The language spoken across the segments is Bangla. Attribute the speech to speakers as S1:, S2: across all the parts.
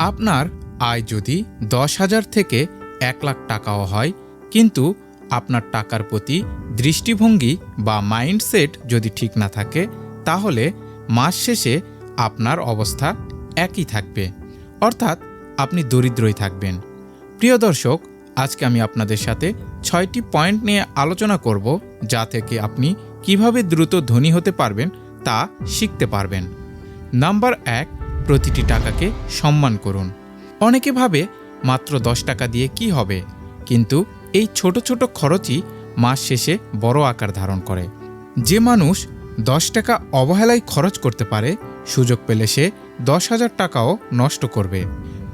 S1: আপনার আয় যদি দশ হাজার থেকে এক লাখ টাকাও হয়, কিন্তু আপনার টাকার প্রতি দৃষ্টিভঙ্গি বা মাইন্ডসেট যদি ঠিক না থাকে, তাহলে মাস শেষে আপনার অবস্থা একই থাকবে। অর্থাৎ আপনি দরিদ্রই থাকবেন। প্রিয় দর্শক, আজকে আমি আপনাদের সাথে ছয়টি পয়েন্ট নিয়ে আলোচনা করব, যা থেকে আপনি কীভাবে দ্রুত ধনী হতে পারবেন তা শিখতে পারবেন। নাম্বার এক প্রতিটি টাকাকে সম্মান করুন। অনেকে ভাবে, মাত্র দশ টাকা দিয়ে কি হবে? কিন্তু এই ছোট ছোট খরচই মাস শেষে বড় আকার ধারণ করে। যে মানুষ দশ টাকা অবহেলায় খরচ করতে পারে, সুযোগ পেলে সে দশ হাজার টাকাও নষ্ট করবে।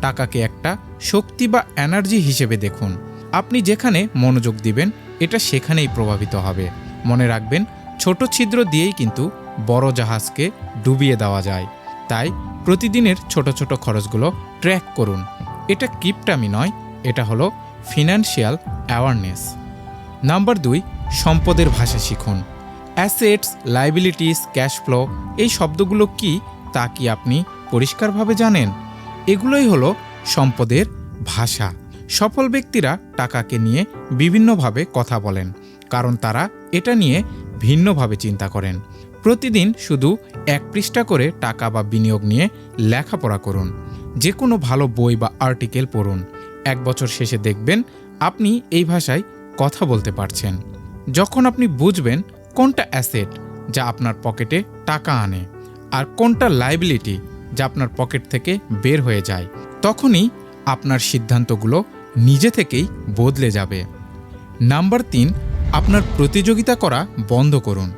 S1: টাকাকে একটা শক্তি বা এনার্জি হিসেবে দেখুন। আপনি যেখানে মনোযোগ দিবেন, এটা সেখানেই প্রভাবিত হবে। মনে রাখবেন, ছোট ছিদ্র দিয়েই কিন্তু বড় জাহাজকে ডুবিয়ে দেওয়া যায়। তাই প্রতিদিনের ছোট ছোট খরচগুলো ট্র্যাক করুন। এটা কিপটামি নয়, এটা হলো ফিনান্সিয়াল অ্যাওয়ারনেস। নাম্বার দুই, সম্পদের ভাষা শিখুন। অ্যাসেটস, লাইবিলিটিস, ক্যাশ ফ্লো, এই শব্দগুলো কি তা কি আপনি পরিষ্কারভাবে জানেন? এগুলোই হলো সম্পদের ভাষা। সফল ব্যক্তিরা টাকাকে নিয়ে বিভিন্নভাবে কথা বলেন, কারণ তারা এটা নিয়ে ভিন্নভাবে চিন্তা করেন। প্রতিদিন শুধু এক পৃষ্ঠা করে টাকা বা বিনিয়োগ নিয়ে লেখাপড়া করুন। যে কোনো ভালো বই বা আর্টিকেল পড়ুন। এক বছর শেষে দেখবেন আপনি এই ভাষায় কথা বলতে পারছেন। যখন আপনি বুঝবেন কোনটা অ্যাসেট যা আপনার পকেটে টাকা আনে আর কোনটা লাইবিলিটি যা আপনার পকেট থেকে বের হয়ে যায়, তখনই আপনার সিদ্ধান্তগুলো নিজে থেকেই বদলে যাবে। নাম্বার তিন, আপনার প্রতিযোগিতা করা বন্ধ করুন।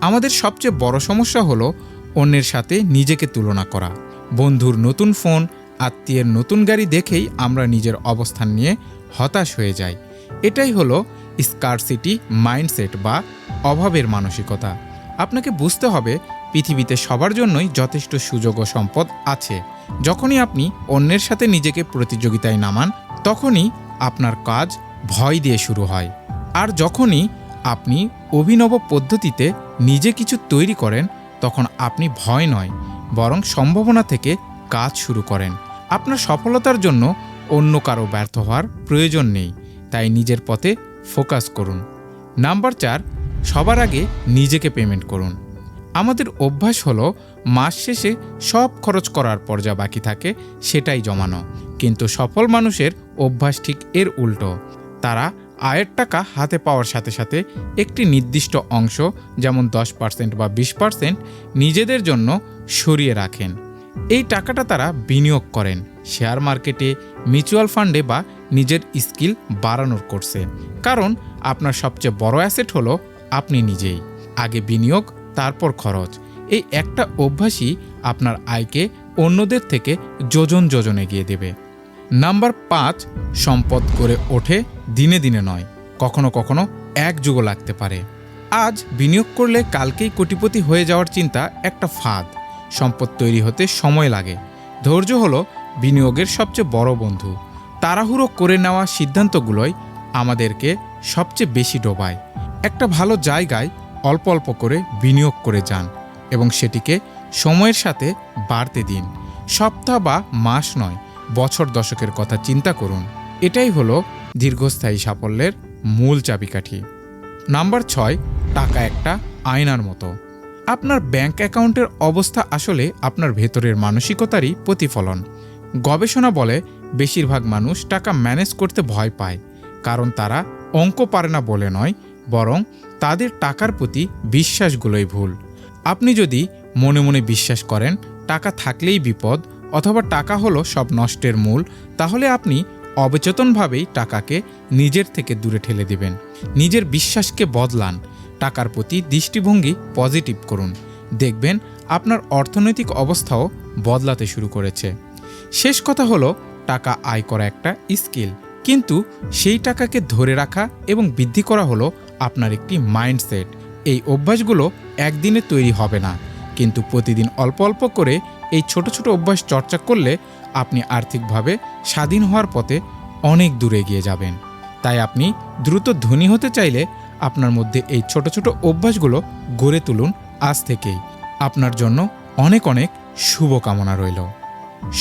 S1: আমাদের সবচেয়ে বড় সমস্যা হলো অন্যের সাথে নিজেকে তুলনা করা। বন্ধুর নতুন ফোন, আত্মীয়ের নতুন গাড়ি দেখেই আমরা নিজের অবস্থান নিয়ে হতাশ হয়ে যাই। এটাই হলো স্কারসিটি মাইন্ডসেট বা অভাবের মানসিকতা। আপনাকে বুঝতে হবে, পৃথিবীতে সবার জন্যই যথেষ্ট সুযোগ ও সম্পদ আছে। যখনই আপনি অন্যের সাথে নিজেকে প্রতিযোগিতায় নামান, তখনই আপনার কাজ ভয় দিয়ে শুরু হয়। আর যখনই আপনি অভিনব পদ্ধতিতে নিজে কিছু তৈরি করেন, তখন আপনি ভয় নয়, বরং সম্ভাবনা থেকে কাজ শুরু করেন। আপনার সফলতার জন্য অন্য কারও ব্যর্থ হওয়ার প্রয়োজন নেই, তাই নিজের পথে ফোকাস করুন। নাম্বার চার, সবার আগে নিজেকে পেমেন্ট করুন। আমাদের অভ্যাস হলো, মাস শেষে সব খরচ করার পর যা বাকি থাকে সেটাই জমানো, কিন্তু সফল মানুষের অভ্যাস ঠিক এর উল্টো। তারা আয়ের টাকা হাতে পাওয়ার সাথে সাথে একটি নির্দিষ্ট অংশ, যেমন দশ পার্সেন্ট বা বিশ পার্সেন্ট, নিজেদের জন্য সরিয়ে রাখেন। এই টাকাটা তারা বিনিয়োগ করেন, শেয়ার মার্কেটে, মিউচুয়াল ফান্ডে বা নিজের স্কিল বাড়ানোর করছে কারণ আপনার সবচেয়ে বড় অ্যাসেট হলো আপনি নিজেই। আগে বিনিয়োগ, তারপর খরচ। এই একটা অভ্যাসই আপনার আয়কে অন্যদের থেকে যোজন যোজন এগিয়ে দেবে। নাম্বার পাঁচ, সম্পদ করে ওঠে দিনে দিনে নয়, কখনো কখনো এক যুগও লাগতে পারে। আজ বিনিয়োগ করলে কালকেই কোটিপতি হয়ে যাওয়ার চিন্তা একটা ফাঁদ। সম্পদ তৈরি হতে সময় লাগে। ধৈর্য হলো বিনিয়োগের সবচেয়ে বড় বন্ধু। তাড়াহুড়ো করে নেওয়া সিদ্ধান্তগুলোই আমাদেরকে সবচেয়ে বেশি ডোবায়। একটা ভালো জায়গায় অল্প অল্প করে বিনিয়োগ করে যান এবং সেটিকে সময়ের সাথে বাড়তে দিন। সপ্তাহ বা মাস নয়, বছর দশকের কথা চিন্তা করুন। এটাই হলো দীর্ঘস্থায়ী সাফল্যের মূল চাবিকাঠি। নাম্বার ছয়, টাকা একটা আয়নার মতো। আপনার ব্যাংক অ্যাকাউন্টের অবস্থা আসলে আপনার ভেতরের মানসিকতারই প্রতিফলন। গবেষণা বলে বেশিরভাগ মানুষ টাকা ম্যানেজ করতে ভয় পায়, কারণ তারা অঙ্ক পারে না বলে নয়, বরং তাদের টাকার প্রতি বিশ্বাসগুলোই ভুল। আপনি যদি মনে মনে বিশ্বাস করেন, টাকা থাকলেই বিপদ অথবা টাকা হলো সব নষ্টের মূল, তাহলে আপনি অবচেতনভাবেই টাকাকে নিজের থেকে দূরে ঠেলে দেবেন। নিজের বিশ্বাসকে বদলান। টাকার প্রতি দৃষ্টিভঙ্গি পজিটিভ করুন। দেখবেন আপনার অর্থনৈতিক অবস্থাও বদলাতে শুরু করেছে। শেষ কথা হলো, টাকা আয় করা একটা স্কিল। কিন্তু সেই টাকাকে ধরে রাখা এবং বৃদ্ধি করা হলো আপনার একটি মাইন্ডসেট। এই অভ্যাসগুলো একদিনে তৈরি হবে না। কিন্তু প্রতিদিন অল্প অল্প করে এই ছোট ছোট অভ্যাস চর্চা করলে আপনি আর্থিকভাবে স্বাধীন হওয়ার পথে অনেক দূরে এগিয়ে যাবেন। তাই আপনি দ্রুত ধনী হতে চাইলে আপনার মধ্যে এই ছোট ছোট অভ্যাসগুলো গড়ে তুলুন আজ থেকেই। আপনার জন্য অনেক অনেক শুভকামনা রইল।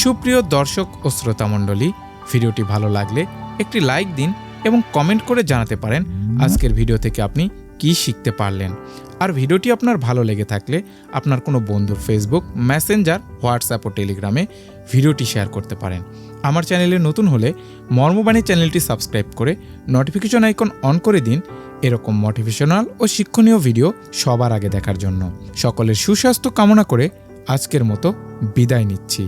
S1: সুপ্রিয় দর্শক ও শ্রোতামণ্ডলী ভিডিওটি ভালো লাগলে একটি লাইক দিন এবং কমেন্ট করে জানাতে পারেন আজকের ভিডিও থেকে আপনি কি শিখতে পারলেন। আর ভিডিওটি আপনার ভালো লেগে থাকলে আপনার কোনো বন্ধুর ফেসবুক মেসেঞ্জার হোয়াটসঅ্যাপ ও টেলিগ্রামে ভিডিওটি শেয়ার করতে পারেন। আমার চ্যানেলে নতুন হলে মর্মবাণী চ্যানেলটি সাবস্ক্রাইব করে নোটিফিকেশন আইকন অন করে দিন এরকম মোটিভেশনাল ও শিক্ষণীয় ভিডিও সবার আগে দেখার জন্য। সকলের সুস্বাস্থ্য কামনা করে আজকের মতো বিদায় নিচ্ছি।